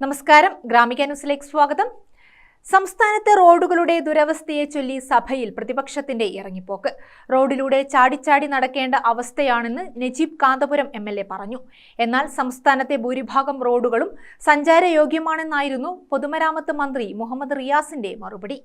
നമസ്കാരം. ഗ്രാമിക ന്യൂസിലേക്ക് സ്വാഗതം. സംസ്ഥാനത്തെ റോഡുകളുടെ ദുരവസ്ഥയെ ചൊല്ലി സഭയിൽ പ്രതിപക്ഷത്തിന്റെ ഇറങ്ങിപ്പോക്ക്. റോഡിലൂടെ ചാടിച്ചാടി നടക്കേണ്ട അവസ്ഥയാണെന്ന് നജീബ് കാന്തപുരം എം പറഞ്ഞു. എന്നാൽ സംസ്ഥാനത്തെ ഭൂരിഭാഗം റോഡുകളും സഞ്ചാരയോഗ്യമാണെന്നായിരുന്നു പൊതുമരാമത്ത് മന്ത്രി മുഹമ്മദ് റിയാസിന്റെ മറുപടി.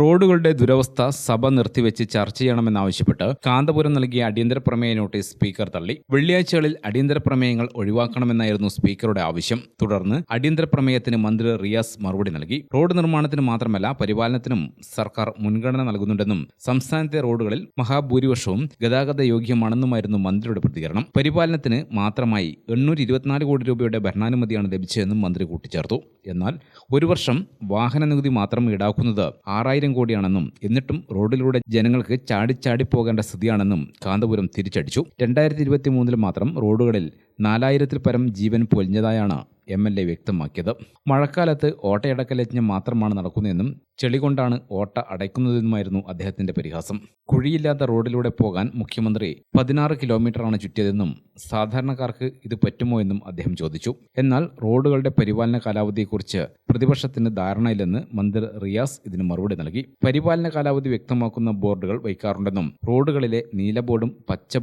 റോഡുകളുടെ ദുരവസ്ഥ സഭ നിർത്തിവെച്ച് ചർച്ച ചെയ്യണമെന്നാവശ്യപ്പെട്ട് കാന്തപുരം നൽകിയ അടിയന്തര പ്രമേയ നോട്ടീസ് സ്പീക്കർ തള്ളി. വെള്ളിയാഴ്ചകളിൽ അടിയന്തര പ്രമേയങ്ങൾ ഒഴിവാക്കണമെന്നായിരുന്നു സ്പീക്കറുടെ ആവശ്യം. തുടർന്ന് അടിയന്തര പ്രമേയത്തിന് മന്ത്രി റിയാസ് മറുപടി നൽകി. റോഡ് നിർമ്മാണത്തിന് മാത്രമല്ല പരിപാലനത്തിനും സർക്കാർ മുൻഗണന നൽകുന്നുണ്ടെന്നും സംസ്ഥാനത്തെ റോഡുകളിൽ മഹാഭൂരിപക്ഷവും ഗതാഗത യോഗ്യമാണെന്നുമായിരുന്നു മന്ത്രിയുടെ പ്രതികരണം. പരിപാലനത്തിന് മാത്രമായി എണ്ണൂറ്റി കോടി രൂപയുടെ ഭരണാനുമതിയാണ് ലഭിച്ചതെന്നും മന്ത്രി കൂട്ടിച്ചേർത്തു. എന്നാൽ ഒരു വർഷം വാഹന നികുതി മാത്രം ഈടാക്കുന്നത് ആറായിരം കോടിയാണെന്നും എന്നിട്ടും റോഡിലൂടെ ജനങ്ങൾക്ക് ചാടിച്ചാടി പോകേണ്ട സ്ഥിതിയാണെന്നും കാന്തപുരം തിരിച്ചടിച്ചു. രണ്ടായിരത്തി ഇരുപത്തി മൂന്നിൽ മാത്രം റോഡുകളിൽ നാലായിരത്തിൽ പരം ജീവൻ പൊലിഞ്ഞതായാണ് എം എൽ എ വ്യക്തമാക്കിയത്. മഴക്കാലത്ത് ഓട്ടയടക്കൽ യജ്ഞം മാത്രമാണ് നടക്കുന്നതെന്നും ചെളി കൊണ്ടാണ് ഓട്ട അടയ്ക്കുന്നതെന്നുമായിരുന്നു അദ്ദേഹത്തിന്റെ പരിഹാസം. കുഴിയില്ലാത്ത റോഡിലൂടെ പോകാൻ മുഖ്യമന്ത്രി പതിനാറ് കിലോമീറ്ററാണ് ചുറ്റിയതെന്നും സാധാരണക്കാർക്ക് ഇത് പറ്റുമോ എന്നും അദ്ദേഹം ചോദിച്ചു. എന്നാൽ റോഡുകളുടെ പരിപാലന കാലാവധിയെക്കുറിച്ച് പ്രതിപക്ഷത്തിന് ധാരണയില്ലെന്ന് മന്ത്രി റിയാസ് ഇതിന് മറുപടി നൽകി. പരിപാലന കാലാവധി വ്യക്തമാക്കുന്ന ബോർഡുകൾ വയ്ക്കാറുണ്ടെന്നും റോഡുകളിലെ നീല ബോർഡും പച്ച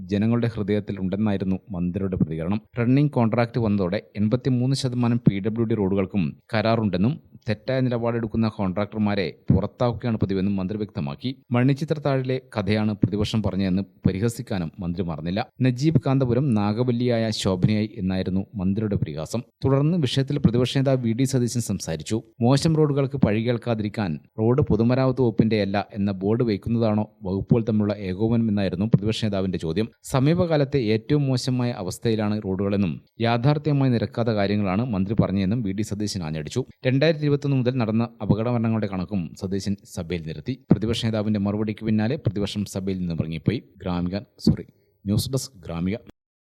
ജനങ്ങളുടെ ഹൃദയത്തിൽ ഉണ്ടെന്നായിരുന്നു മന്ത്രിയുടെ പ്രതികരണം. റണ്ണിംഗ് കോൺട്രാക്ട് വന്നതോടെ എൺപത്തിമൂന്ന് ശതമാനം പി ഡബ്ല്യു ഡി റോഡുകൾക്കും കരാറുണ്ടെന്നും തെറ്റായ നിലപാടെടുക്കുന്ന കോൺട്രാക്ടർമാരെ പുറത്താക്കുകയാണ് പതിവെന്നും മന്ത്രി വ്യക്തമാക്കി. മണിച്ചിത്രത്താഴിലെ കഥയാണ് പ്രതിപക്ഷം പറഞ്ഞതെന്ന് പരിഹസിക്കാനും മന്ത്രി മറന്നില്ല. നജീബ് കാന്തപുരം നാഗവല്ലിയായ ശോഭനയായി എന്നായിരുന്നു മന്ത്രിയുടെ പരിഹാസം. തുടർന്ന് വിഷയത്തിൽ പ്രതിപക്ഷ നേതാവ് വി ഡി സതീശൻ സംസാരിച്ചു. മോശം റോഡുകൾക്ക് പഴി കേൾക്കാതിരിക്കാൻ റോഡ് പൊതുമരാമത്ത് വകുപ്പിന്റെയല്ല എന്ന ബോർഡ് വയ്ക്കുന്നതാണോ വകുപ്പുകൾ തമ്മിലുള്ള ഏകോപനം എന്നായിരുന്നു പ്രതിപക്ഷ നേതാവിന്റെ ചോദ്യം. സമീപകാലത്തെ ഏറ്റവും മോശമായ അവസ്ഥയിലാണ് റോഡുകളെന്നും യാഥാർത്ഥ്യമായി നിരക്കാത്ത കാര്യങ്ങളാണ് മന്ത്രി പറഞ്ഞതെന്നും വി ഡി സതീശൻ ആഞ്ഞടിച്ചു. രണ്ടായിരത്തി ഇരുപത്തൊന്ന് മുതൽ നടന്ന അപകടമരണങ്ങളുടെ കണക്കും സതീശൻ സഭയിൽ നിരത്തി. പ്രതിപക്ഷ നേതാവിന്റെ മറുപടിക്ക് പിന്നാലെ പ്രതിപക്ഷം സഭയിൽ നിന്ന് ഇറങ്ങിപ്പോയി. Gramika sorry news desk Gramika.